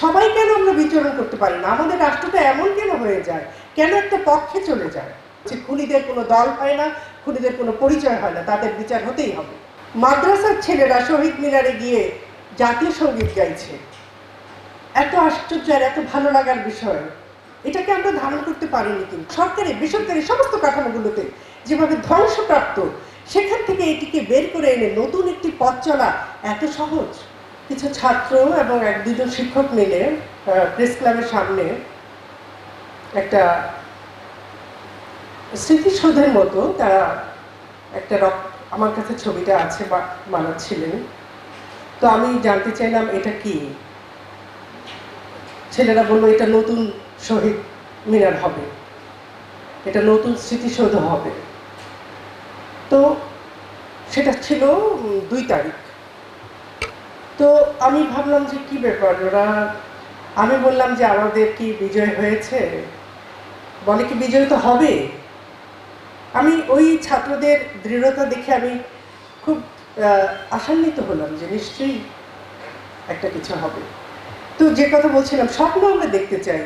সবাই কেন আমরা বিচরণ করতে পারি না? আমাদের রাষ্ট্রটা এমন কেন হয়ে যায়? কেন একটা পক্ষে চলে যায়? যে খুনিদের কোনো দল হয় না, খুনিদের কোনো পরিচয় হয় না, তাদের বিচার হতেই হবে। মাদ্রাসার ছেলেরা শহীদ মিনারে গিয়ে জাতীয় সংগীত গাইছে। এত আশ্চর্য আর এত ভালো লাগার বিষয়। এটাকে আমরা ধারণ করতে পারিনি কিন্তু। সরকারি, বেসরকারি সমস্ত কাঠামোগুলোতে যেভাবে ধ্বংসপ্রাপ্ত, সেখান থেকে এটিকে বের করে এনে নতুন একটি পথ চলা এত সহজ। কিছু ছাত্র এবং এক দুজন শিক্ষক মিলে প্রেস ক্লাবের সামনে একটা স্মৃতিসৌধের মতো তারা একটা রক, আমার কাছে ছবিটা আছে বা, বানাচ্ছিলেন। তো আমি জানতে চাইলাম এটা কি? ছেলেরা বলল, এটা নতুন শহীদ মিনার হবে। এটা নতুন স্মৃতিসৌধ হবে। তো সেটা ছিল দুই তারিখ। তো আমি ভাবলাম যে কি ব্যাপার? ওরা, আমি বললাম যে আমাদের কি বিজয় হয়েছে? বলে কি বিজয় তো হবে। আমি ওই ছাত্রদের দৃঢ়তা দেখে আমি খুব আশান্বিত হলাম যে নিশ্চয়ই একটা কিছু হবে। তো যে কথা বলছিলাম, স্বপ্ন আমরা দেখতে চাই।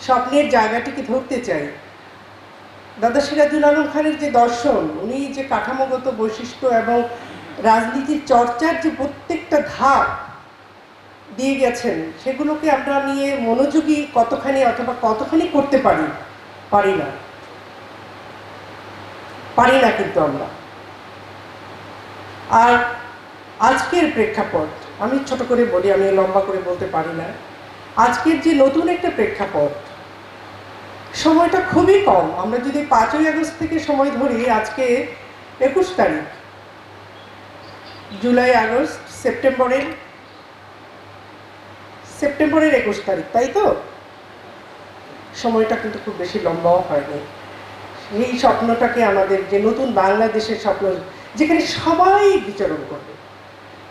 স্বপ্নের জায়গাটিকে ধরতে চাই। দাদা সিরাজুল আলম খানের যে দর্শন, উনি যে কাঠামোগত বৈশিষ্ট্য এবং রাজনীতির চর্চার যে প্রত্যেকটা ধাপ দিয়ে গেছেন, সেগুলোকে আমরা নিয়ে মনোযোগী কতখানি অথবা কতখানি করতে পারি পারি না। পারি না কিন্তু আমরা। আর আজকের প্রেক্ষাপট, আমি ছোট করে বলি, আমি লম্বা করে বলতে পারি না। আজকের যে নতুন একটা প্রেক্ষাপট, সময়টা খুবই কম। আমরা যদি পাঁচই আগস্ট থেকে সময় ধরি, আজকে একুশ তারিখ। জুলাই, আগস্ট, সেপ্টেম্বরের সেপ্টেম্বরের একুশ তারিখ, তাই তো? সময়টা কিন্তু খুব বেশি লম্বাও হয়নি। এই স্বপ্নটাকে আমাদের যে নতুন বাংলাদেশের স্বপ্ন, যেখানে সবাই বিচরণ করবে।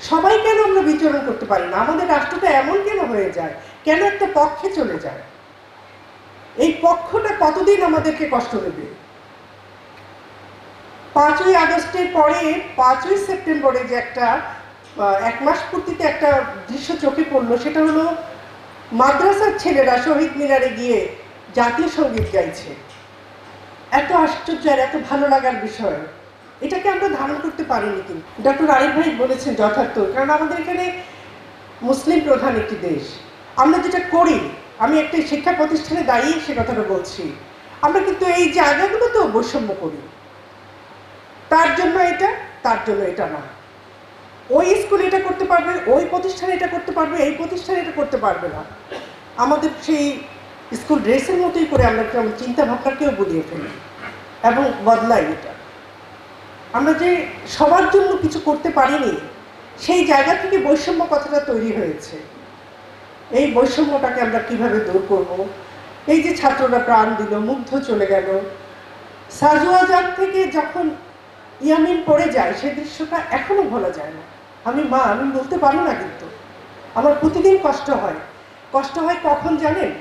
সবাই কেন আমরা বিচরণ করতে পারি না? আমাদের রাষ্ট্রটা এমন কেন হয়ে যায়? কেন একটা পক্ষে চলে যায়? এই পক্ষটা কতদিন আমাদেরকে কষ্ট দেবে? পাঁচই আগস্টের পরে, পাঁচই সেপ্টেম্বরে যে একটা এক মাস পূর্তিতে একটা দৃশ্য চোখে পড়ল, সেটা হলো মাদ্রাসার ছেলেরা শহীদ মিনারে গিয়ে জাতীয় সংগীত গাইছে। এত আশ্চর্য আর এত ভালো লাগার বিষয়। এটাকে আমরা ধারণ করতে পারিনি কিন্তু। ডক্টর আরিফ ভাই বলেছেন যথার্থ, কারণ আমাদের এখানে মুসলিম প্রধান একটি দেশ। আমরা যেটা করি, আমি একটা শিক্ষা প্রতিষ্ঠানে দাঁড়িয়ে সে কথাটা বলছি। আমরা কিন্তু এই জায়গাগুলোতেও বৈষম্য করি। তার জন্য এটা, তার জন্য এটা না ওই স্কুল এটা করতে পারবে, ওই প্রতিষ্ঠানে এটা করতে পারবে, এই প্রতিষ্ঠানে এটা করতে পারবে না। আমাদের সেই স্কুল ড্রেসের মতোই করে আমরা কেমন চিন্তা ভাবনাকেও বলিয়ে ফেলি এবং বদলাই এটা। আমরা যে সবার জন্য কিছু করতে পারিনি, সেই জায়গা থেকে বৈষম্য কথাটা তৈরি হয়েছে। এই বৈষম্যটাকে আমরা কীভাবে দূর করব? এই যে ছাত্ররা প্রাণ দিল, মুগ্ধ চলে গেল। সাজুয়াজার থেকে যখন ইয়ামিন পড়ে যায় সেই দৃশ্যটা এখনও ভোলা যায় না। আমি মা, আমি বলতে পারি না কিন্তু। আমার প্রতিদিন কষ্ট হয়। কষ্ট হয় কখন জানেন?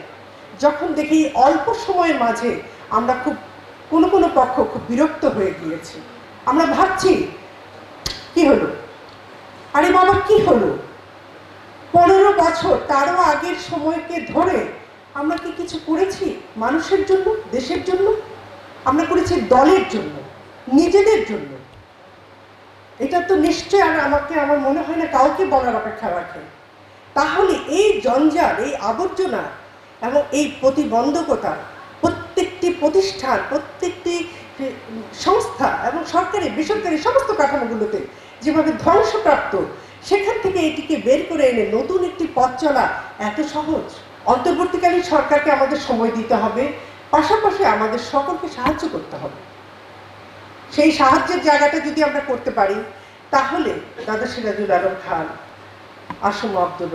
যখন দেখি অল্প সময়ের মাঝে আমরা খুব, কোনো কোনো পক্ষ খুব বিরক্ত হয়ে গিয়েছি। আমরা ভাবছি, কি হলো? আরে বাবা, কি হলো? পনেরো বছর, তারও আগের সময়কে ধরে আমরা কি কিছু করেছি মানুষের জন্য, দেশের জন্য? আমরা করেছি দলের জন্য। নিজেদের জন্য। এটা তো নিশ্চয় আর আমাকে, আমার মনে হয় না কাউকে বলার অপেক্ষা রাখে। তাহলে এই জঞ্জাল, এই আবর্জনা এবং এই প্রতিবন্ধকতা প্রত্যেকটি প্রতিষ্ঠান, প্রত্যেকটি সংস্থা এবং সরকারি, বেসরকারি সমস্ত কাঠামোগুলোতে যেভাবে ধ্বংসপ্রাপ্ত, সেখান থেকে এটিকে বের করে এনে নতুন একটি পথ চলা এত সহজ। অন্তর্বর্তীকালীন সরকারকে আমাদের সময় দিতে হবে। পাশাপাশি আমাদের সকলকে সাহায্য করতে হবে। সেই সাহায্যের জায়গাটা যদি আমরা করতে পারি, তাহলে দাদা সিরাজুল আলম খান, আসম আব্দুর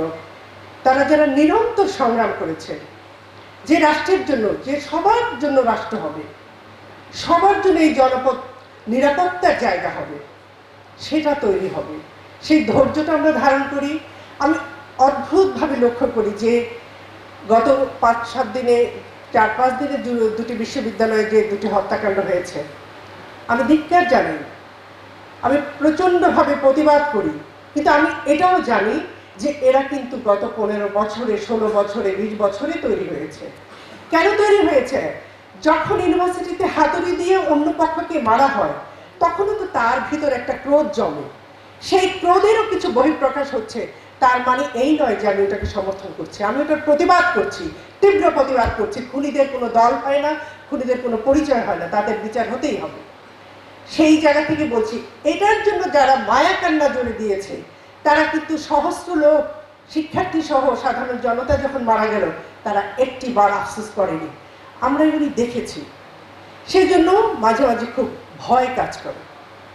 তারা যারা নিরন্তর সংগ্রাম করেছেন, যে রাষ্ট্রের জন্য, যে সবার জন্য রাষ্ট্র হবে, সবার জন্য এই জনপদ নিরাপত্তার জায়গা হবে, সেটা তৈরি হবে। সেই ধৈর্যটা আমরা ধারণ করি। আমি অদ্ভুতভাবে লক্ষ্য করি যে গত পাঁচ সাত দিনে, চার পাঁচ দিনে দুটি বিশ্ববিদ্যালয়ে যে দুটি হত্যাকাণ্ড হয়েছে আমি ধিক্কার জানি। আমি প্রচণ্ডভাবে প্রতিবাদ করি। কিন্তু আমি এটাও জানি যে এরা কিন্তু গত পনেরো বছরে, ষোলো বছরে, বিশ বছরে তৈরি হয়েছে। কেন তৈরি হয়েছে? যখন ইউনিভার্সিটিতে হাতুড়ি দিয়ে অন্য পক্ষকে মারা হয়, তখনও তো তার ভিতর একটা ক্রোধ জমে। সেই ক্রোধেরও কিছু বহিঃপ্রকাশ হচ্ছে। তার মানে এই নয় যে আমি ওটাকে সমর্থন করছি। আমি ওটার প্রতিবাদ করছি, তীব্র প্রতিবাদ করছি। খুনিদের কোনো দল হয় না, খুনিদের কোনো পরিচয় হয় না। তাদের বিচার হতেই হবে। সেই জায়গা থেকে বলছি, এটার জন্য যারা মায়া কান্না জুড়ে দিয়েছে, তারা কিন্তু সহস্র লোক, শিক্ষার্থী সহ সাধারণ জনতা যখন মারা গেল, তারা একটি বার আফসোস করেনি। আমরা এগুলি দেখেছি। সেই জন্য মাঝে মাঝে খুব ভয় কাজ করে।